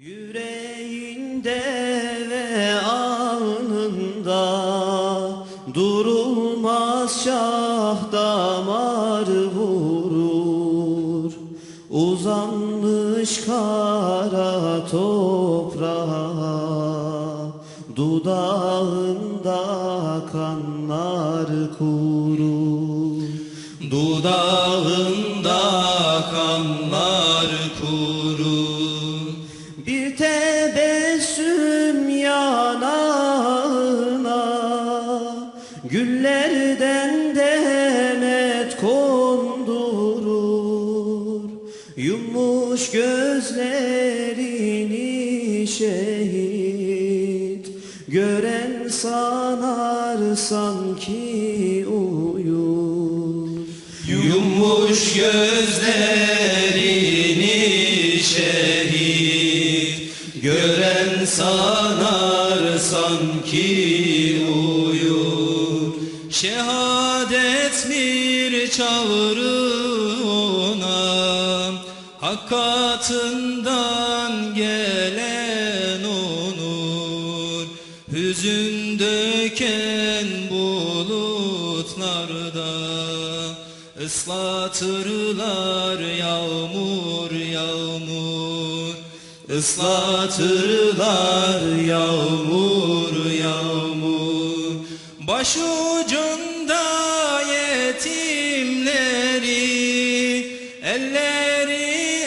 Yüreğinde ve alnında durulmaz şah damar vurur. Uzanmış kara toprağa Dudağında kanlar kurur. Dudağında kanlar kuru Bir tebessüm yanağına Güllerden demet kondurur. Yummuş gözlerini şehit Gören sanar sanki uyur. Yummuş gözlerini şehit Gören sanar sanki uyur. Şehadet bir çağrı ona. Hakikatından gelen onur. Hüzün döken bulutlarda Islatırlar yağmur Islatırlar yağmur yağmur. Başucunda yetimleri Elleri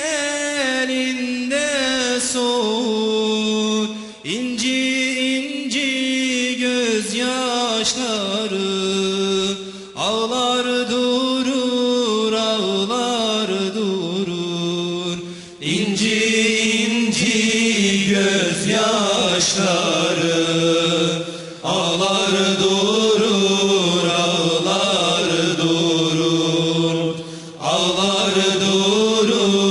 elinde soğur. İnci inci gözyaşları Ağlar durur yaşları ağlar durur ağlar durur ağlar durur.